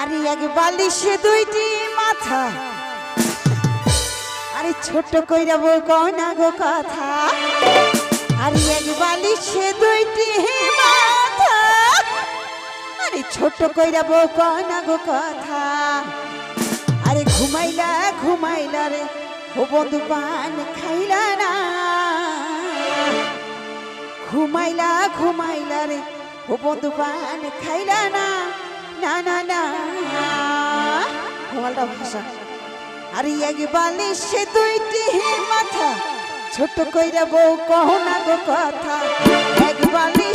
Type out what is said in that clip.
আরে এক বালিশে দুইটি মাথা। আরে ছোট কইরা বউ কনা গো কথা। আরে এক বালিশে দুইটি মাথা। আরে ছোট কইরা বউ কনা গো কথা। আরে ঘুমাইলা ঘুমাইলা রে, ও বন্ধু পান খাইলা না। ঘুমাইলা ঘুমাইলা রে, ও বন্ধু পান খাইলা না। না না না। ঘুমালটা ভাষা। আরে এক বালিশে দুইটি মাথা। ছোট কইরা বউ কহ না গো কথা। এক বালিশ